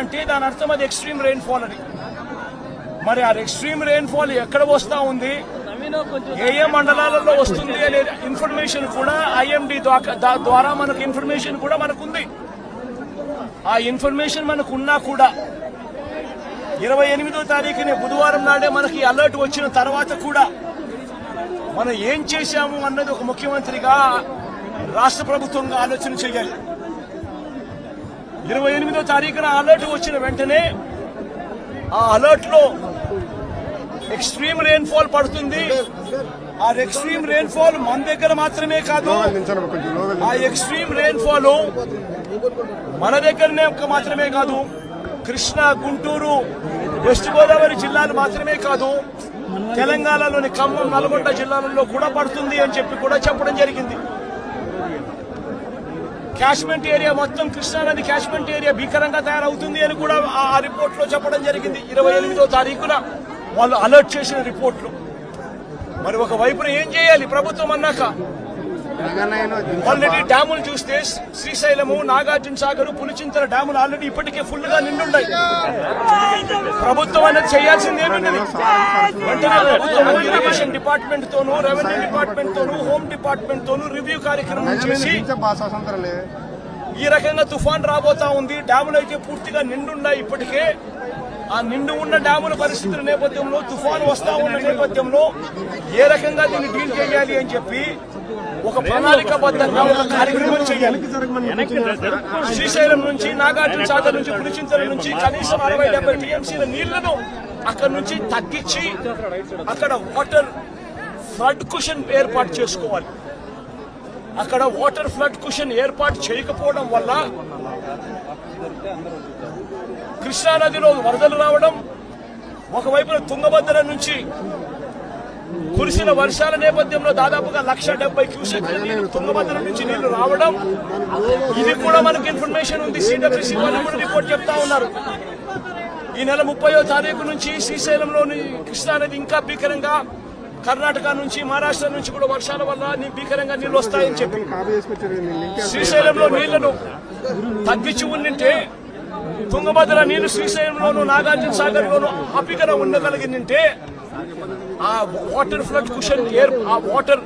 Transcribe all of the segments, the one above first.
అంటే దాని అర్థం అది ఎక్స్ట్రీమ్ రెయిన్ఫాల్ అని మరి ఆ ఎక్స్ట్రీమ్ రెయిన్ఫాల్ ఎక్కడ వస్తా ఉంది? ఏ ఏ మండలాలలో వస్తుంది అనే ఇన్ఫర్మేషన్ కూడా ఐఎండి ద్వారా మనకు ఇన్ఫర్మేషన్ కూడా మనకుంది. ఆ ఇన్ఫర్మేషన్ మనకు ఉన్నా కూడా ఇరవై ఎనిమిదో తారీఖుని బుధవారం నాడే మనకి అలర్ట్ వచ్చిన తర్వాత కూడా మనం ఏం చేశాము అన్నది ఒక ముఖ్యమంత్రిగా రాష్ట్ర ప్రభుత్వంగా ఆలోచన చేయాలి. ఇరవై ఎనిమిదో తారీఖున అలర్ట్ వచ్చిన వెంటనే ఆ అలర్ట్లో ఎక్స్ట్రీమ్ రెయిన్ఫాల్ పడుతుంది. ఆ ఎక్స్ట్రీమ్ రెయిన్ఫాల్ మన దగ్గర మాత్రమే కాదు ఆ ఎక్స్ట్రీమ్ రెయిన్ఫాల్ మన దగ్గరనే ఒక మాత్రమే కాదు కృష్ణా గుంటూరు వెస్ట్ గోదావరి జిల్లాలు మాత్రమే కాదు తెలంగాణలోని ఖమ్మం నల్గొండ జిల్లాలలో కూడా పడుతుంది అని చెప్పి కూడా చెప్పడం జరిగింది. క్యాష్మెంట్ ఏరియా మొత్తం కృష్ణానది క్యాష్మెంట్ ఏరియా భీకరంగా తయారవుతుంది అని కూడా ఆ రిపోర్ట్లో చెప్పడం జరిగింది. ఇరవై ఎనిమిదో తారీఖున వాళ్ళు అలర్ట్ చేసిన రిపోర్ట్లు. మరి ఒకవైపున ఏం చేయాలి? ప్రభుత్వం అన్నాక ఆల్రెడీ డ్యాములు చూస్తే శ్రీశైలము నాగార్జున సాగర్ పులిచింతల డ్యాములు ఆల్రెడీ ఇప్పటికే ఫుల్గా నిండున్నాయి. ప్రభుత్వం అనేది చేయాల్సింది ఏమున్నది వెంటనే ప్రభుత్వం ఇరిగేషన్ డిపార్ట్మెంట్ తోను రెవెన్యూ డిపార్ట్మెంట్ తోను హోమ్ డిపార్ట్మెంట్ తోను రివ్యూ కార్యక్రమం చేసి ఈ రకంగా తుఫాన్ రాబోతా ఉంది. డ్యాములు అయితే పూర్తిగా నిండున్నాయి ఇప్పటికే. ఆ నిండు ఉన్న డ్యాముల పరిస్థితుల నేపథ్యంలో తుఫాన్ వస్తా ఉన్న నేపథ్యంలో ఏ రకంగా దీన్ని డీల్ చేయాలి అని చెప్పి ఒక ప్రణాళికాబద్ధంగా ఒక కార్యక్రమం చేయాలి. శ్రీశైలం నుంచి నాగార్జున సాగర్ నుంచి పులిచింతల నుంచి కనీసం అరవై డెబ్బై టీఎంసీల నీళ్ళను అక్కడ నుంచి తగ్గించి అక్కడ వాటర్ ఫ్లడ్ కుషన్ ఏర్పాటు చేసుకోవాలి. అక్కడ వాటర్ ఫ్లడ్ కుషన్ ఏర్పాటు చేయకపోవడం వల్ల కృష్ణానదిలో వరదలు రావడం ఒకవైపున తుంగభద్ర నుంచి కురిసిన వర్షాల నేపథ్యంలో దాదాపుగా లక్ష డెబ్బై క్యూసెక్ తుంగభద్ర నుంచి నీళ్ళు రావడం. ఇది కూడా మనకు ఇన్ఫర్మేషన్ ఉంది. సిడబ్ల్యూసీ వాళ్ళు కూడా రిపోర్ట్ చెప్తా ఉన్నారు. ఈ నెల ముప్పయో తారీఖు నుంచి శ్రీశైలంలోని కృష్ణానది ఇంకా భీకరంగా కర్ణాటక నుంచి మహారాష్ట్ర నుంచి కూడా వర్షాల వల్ల భీకరంగా నీళ్ళు వస్తాయని చెప్పి. శ్రీశైలంలో నీళ్ళను తగ్గించి ఉండింటే తుంగభద్ర నీళ్ళు శ్రీశైలంలోను నాగార్జున సాగర్ లోను ఆపికన ఉండగలిగిందంటే ఆ వాటర్ ఫ్లడ్ కుషన్ ఏర్ ఆ వాటర్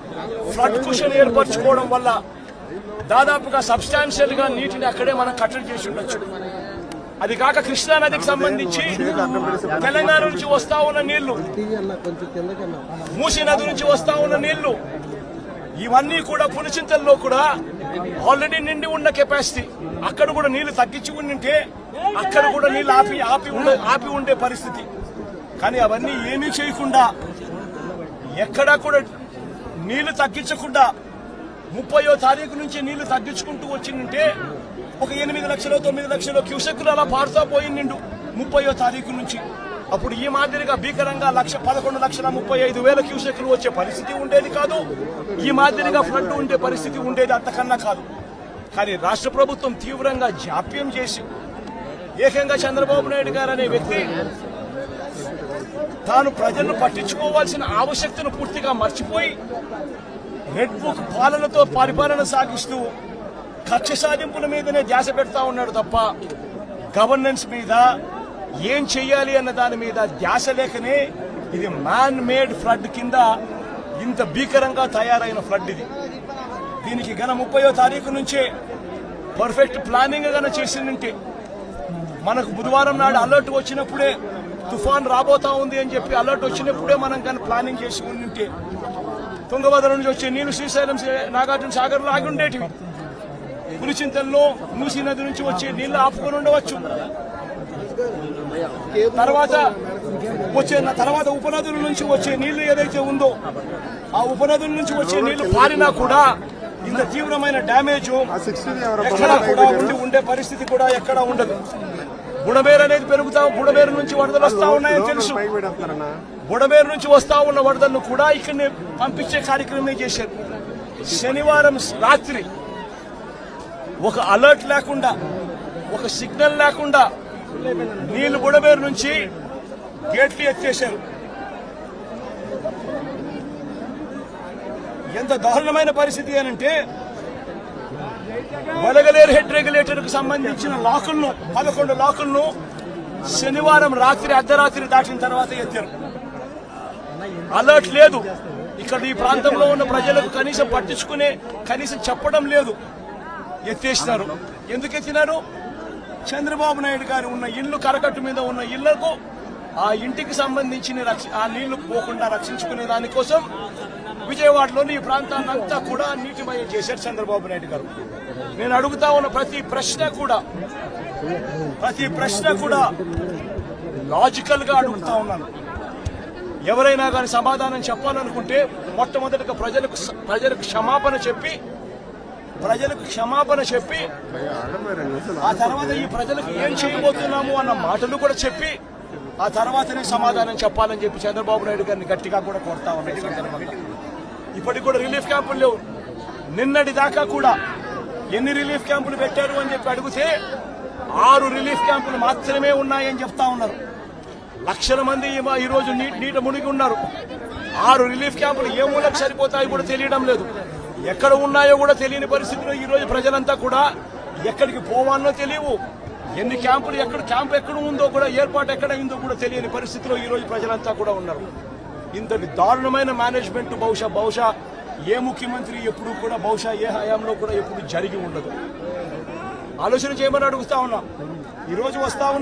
ఫ్లడ్ కుషన్ ఏర్పరచుకోవడం వల్ల దాదాపుగా సబ్స్టాన్షియల్గా నీటిని అక్కడే మనం కట్టడి చేసి ఉండొచ్చు. అది కాక కృష్ణా నదికి సంబంధించి తెలంగాణ నుంచి వస్తా ఉన్న నీళ్ళు మూసీ నది నుంచి వస్తా ఉన్న నీళ్ళు ఇవన్నీ కూడా పులిచింతల్లో కూడా ఆల్రెడీ నిండి ఉన్న కెపాసిటీ. అక్కడ కూడా నీళ్ళు తగ్గించి ఉండింటే అక్కడ కూడా నీళ్ళు ఆపి ఆపి ఆపి ఉండే పరిస్థితి. కానీ అవన్నీ ఏమీ చేయకుండా ఎక్కడా కూడా నీళ్ళు తగ్గించకుండా ముప్పయో తారీఖు నుంచి నీళ్ళు తగ్గించుకుంటూ వచ్చిందంటే ఒక ఎనిమిది లక్షలు తొమ్మిది లక్షలు క్యూసెక్కులు అలా పారుతా పోయిండు ముప్పయో తారీఖు నుంచి. అప్పుడు ఈ మాదిరిగా భీకరంగా లక్ష పదకొండు లక్షల ముప్పై ఐదు వేల క్యూసెక్లు వచ్చే పరిస్థితి ఉండేది కాదు. ఈ మాదిరిగా ఫ్లడ్ ఉండే పరిస్థితి ఉండేది అంతకన్నా కాదు. కానీ రాష్ట్ర ప్రభుత్వం తీవ్రంగా జాప్యం చేసి ఏకంగా చంద్రబాబు నాయుడు గారు అనే వ్యక్తి తాను ప్రజలను పట్టించుకోవాల్సిన ఆవశ్యకతను పూర్తిగా మర్చిపోయి రెడ్ బుక్ పాలనతో పరిపాలన సాగిస్తూ కక్ష సాధింపుల మీదనే ధ్యాస పెడతా ఉన్నాడు తప్ప గవర్నెన్స్ మీద ఏం చెయ్యాలి అన్న దాని మీద ధ్యాస లేకనే ఇది మ్యాన్ మేడ్ ఫ్లడ్ కింద ఇంత భీకరంగా తయారైన ఫ్లడ్ ఇది. దీనికి గన ముప్పయో తారీఖు నుంచే పర్ఫెక్ట్ ప్లానింగ్ గన చేసిందంటే మనకు బుధవారం నాడు అలర్ట్ వచ్చినప్పుడే తుఫాన్ రాబోతా ఉంది అని చెప్పి అలర్ట్ వచ్చినప్పుడే మనం కానీ ప్లానింగ్ చేసి ఉంటే తుంగభద్ర నుంచి వచ్చే నీళ్ళు శ్రీశైలం నాగార్జున సాగర్లో ఆగి ఉండేటివి. పులిచింతల్లో మూసీ నది నుంచి వచ్చే నీళ్ళు ఆపుకొని ఉండవచ్చు. తర్వాత వచ్చే తర్వాత ఉపనదుల నుంచి వచ్చే నీళ్ళు ఏదైతే ఉందో ఆ ఉపనదుల నుంచి వచ్చే నీళ్ళు పారినా కూడా ఇంత తీవ్రమైన డ్యామేజ్ ఎక్కడా కూడా ఉండి ఉండే పరిస్థితి కూడా ఎక్కడా ఉండదు. బుడమేరు అనేది పెరుగుతా బుడమేరు నుంచి వరదలు వస్తా ఉన్నాయని తెలుసు. బుడమేరు నుంచి వస్తా ఉన్న వరదలను కూడా ఇక్కడనే పంపించే కార్యక్రమం చేశారు. శనివారం రాత్రి ఒక అలర్ట్ లేకుండా ఒక సిగ్నల్ లేకుండా నీళ్ళు బుడమేరు నుంచి గేట్లు ఎత్తేశారు. ఎంత దారుణమైన పరిస్థితి అనంటే వలగలేరు హెడ్ రెగ్యులేటర్కు సంబంధించిన లాకులను పదకొండు లాకులను శనివారం రాత్రి అర్ధరాత్రి దాటిన తర్వాత ఎత్తారు. అలర్ట్ లేదు. ఇక్కడ ఈ ప్రాంతంలో ఉన్న ప్రజలకు కనీసం పట్టించుకునే కనీసం చెప్పడం లేదు. ఎత్తేసినారు. ఎందుకు ఎత్తినారు? చంద్రబాబు నాయుడు గారు ఉన్న ఇల్లు కరకట్టు మీద ఉన్న ఇళ్ళకు ఆ ఇంటికి సంబంధించిన రక్ష- ఆ నీళ్ళు పోకుండా రక్షించుకునే దానికోసం విజయవాడలోని ఈ ప్రాంతాన్నంతా కూడా నీటిమయం చేశారు చంద్రబాబు నాయుడు గారు. నేను అడుగుతా ఉన్న ప్రతి ప్రశ్న కూడా ప్రతి ప్రశ్న కూడా లాజికల్గా అడుగుతా ఉన్నాను. ఎవరైనా కానీ సమాధానం చెప్పాలనుకుంటే మొట్టమొదటిగా ప్రజలకు ప్రజలకు క్షమాపణ చెప్పి ప్రజలకు క్షమాపణ చెప్పి ఆ తర్వాత ఈ ప్రజలకు ఏం చేయబోతున్నాము అన్న మాటలు కూడా చెప్పి ఆ తర్వాతనే సమాధానం చెప్పాలని చెప్పి చంద్రబాబు నాయుడు గారిని గట్టిగా కూడా కొడతా ఉన్నాయి ఇప్పటికి కూడా రిలీఫ్ క్యాంపులు లేవు. నిన్నటి దాకా కూడా ఎన్ని రిలీఫ్ క్యాంపులు పెట్టారు అని చెప్పి అడిగితే ఆరు రిలీఫ్ క్యాంపులు మాత్రమే ఉన్నాయని చెప్తా ఉన్నారు. లక్షల మంది ఈరోజు ఈ నీట మునిగి ఉన్నారు. ఆరు రిలీఫ్ క్యాంపులు ఏ మూలకు సరిపోతాయో కూడా తెలియడం లేదు. ఎక్కడ ఉన్నాయో కూడా తెలియని పరిస్థితిలో ఈరోజు ప్రజలంతా కూడా ఎక్కడికి పోవాలో తెలియవు. ఎన్ని క్యాంపులు ఎక్కడ క్యాంప్ ఎక్కడ ఉందో కూడా ఏర్పాటు ఎక్కడ అయిందో కూడా తెలియని పరిస్థితిలో ఈరోజు ప్రజలంతా కూడా ఉన్నారు. ఇంతటి దారుణమైన మేనేజ్మెంట్ బహుశా బహుశా ఏ ముఖ్యమంత్రి ఎప్పుడు కూడా బహుశా ఏ హయాంలో కూడా ఎప్పుడు జరిగి ఉండదు. ఆలోచన చేయమని అడుగుతా ఉన్నా. ఈ రోజు వస్తా